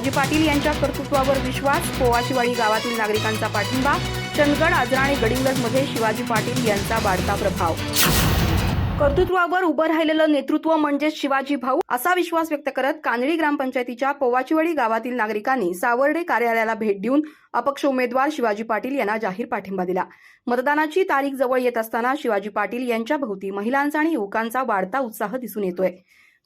शिवाजी पाटील यांच्या कर्तृत्वावर विश्वास पोवाशिवाडी गावातील नागरिकांचा पाठिंबा चंदगड आजरा आणि गडिंग्लजमध्ये शिवाजी पाटील यांचा वाढता प्रभाव. कर्तृत्वावर उभं राहिलेलं नेतृत्व म्हणजेच शिवाजी भाऊ असा विश्वास व्यक्त करत कानडी ग्रामपंचायतीच्या पोवाचीवाडी गावातील नागरिकांनी सावर्डे कार्यालयाला भेट देऊन अपक्ष उमेदवार शिवाजी पाटील यांना जाहीर पाठिंबा दिला. मतदानाची तारीख जवळ येत असताना शिवाजी पाटील यांच्या भोवती महिलांचा आणि युवकांचा वाढता उत्साह दिसून येतोय.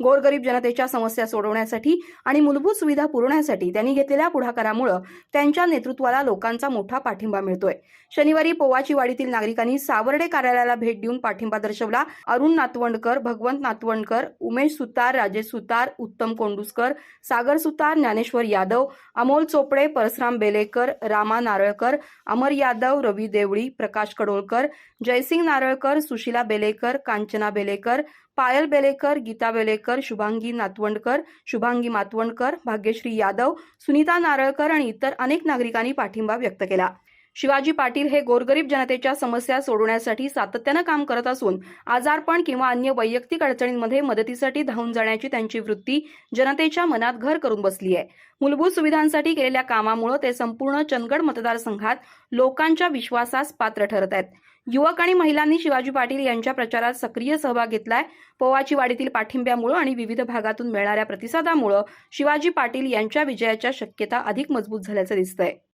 गोरगरीब जनतेच्या समस्या सोडवण्यासाठी आणि मूलभूत सुविधा पुरवण्यासाठी त्यांनी घेतलेल्या पुढाकारामुळे त्यांच्या नेतृत्वाला लोकांचा मोठा पाठिंबा मिळतोय. शनिवारी पोवाची वाडीतील नागरिकांनी सावर्डे कार्यालयाला भेट देऊन पाठिंबा दर्शवला. अरुण नातवंडकर भगवंत नातवंडकर उमेश सुतार राजेश सुतार उत्तम कोंडुसकर सागर सुतार ज्ञानेश्वर यादव अमोल चोपडे परसराम बेलेकर रामा नारळकर अमर यादव रवी देवळी प्रकाश कडोळकर जयसिंग नारळकर सुशिला बेलेकर कांचना बेलेकर पायल बेलेकर गीता बेलेकर शुभांगी नातवंडकर शुभांगी मातवंडकर भाग्यश्री यादव सुनीता नारळकर आणि इतर अनेक नागरिकांनी पाठिंबा व्यक्त केला. शिवाजी पाटील हे गोरगरीब जनतेच्या समस्या सोडवण्यासाठी सातत्यानं काम करत असून आजारपण किंवा अन्य वैयक्तिक अडचणींमध्ये मदतीसाठी धावून जाण्याची त्यांची वृत्ती जनतेच्या मनात घर करून बसली आहे. मूलभूत सुविधांसाठी केलेल्या कामामुळे ते संपूर्ण चंदगड मतदारसंघात लोकांच्या विश्वासास पात्र ठरत आहेत. युवक आणि महिलांनी शिवाजी पाटील यांच्या प्रचारात सक्रिय सहभाग घेतलाय. पोवाची वाडीतील पाठिंब्यामुळे आणि विविध भागातून मिळणाऱ्या प्रतिसादामुळे शिवाजी पाटील यांच्या विजयाच्या शक्यता अधिक मजबूत झाल्याचं दिसतंय.